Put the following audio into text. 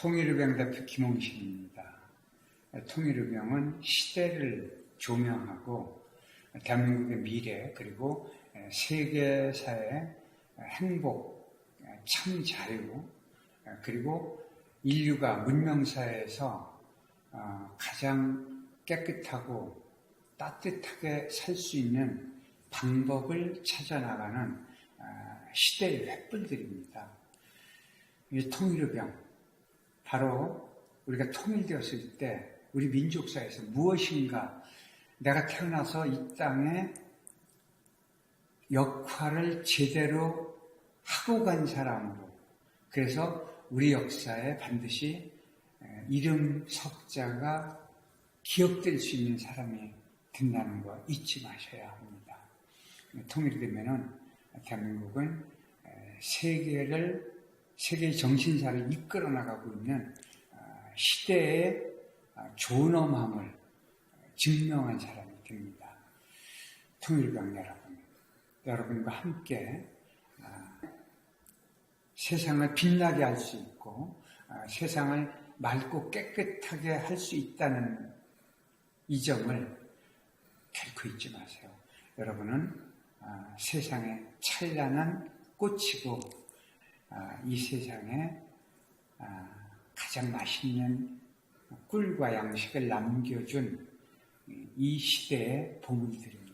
통일의병 대표 김홍신입니다. 통일의병은 시대를 조명하고 대한민국의 미래 그리고 세계사의 행복, 참 자유 그리고 인류가 문명사회에서 어, 가장 깨끗하고 따뜻하게 살 수 있는 방법을 찾아나가는 어, 시대의 횃불들입니다. 이 통일의병, 바로 우리가 통일되었을 때 우리 민족사에서 무엇인가 내가 태어나서 이 땅에 역할을 제대로 하고 간 사람으로 그래서 우리 역사에 반드시 이름 석자가 기억될 수 있는 사람이 된다는 거 잊지 마셔야 합니다. 통일이 되면은 대한민국은 세계를 세계 정신사를 이끌어 나가고 있는 시대의 존엄함을 증명한 사람이 됩니다. 통일병 여러분, 여러분과 함께 세상을 빛나게 할 수 있고 세상을 맑고 깨끗하게 할 수 있다는 이 점을 결코 잊지 마세요. 여러분은 세상의 찬란한 꽃이고 이 세상에 가장 맛있는 꿀과 양식을 남겨준 이 시대의 보물들이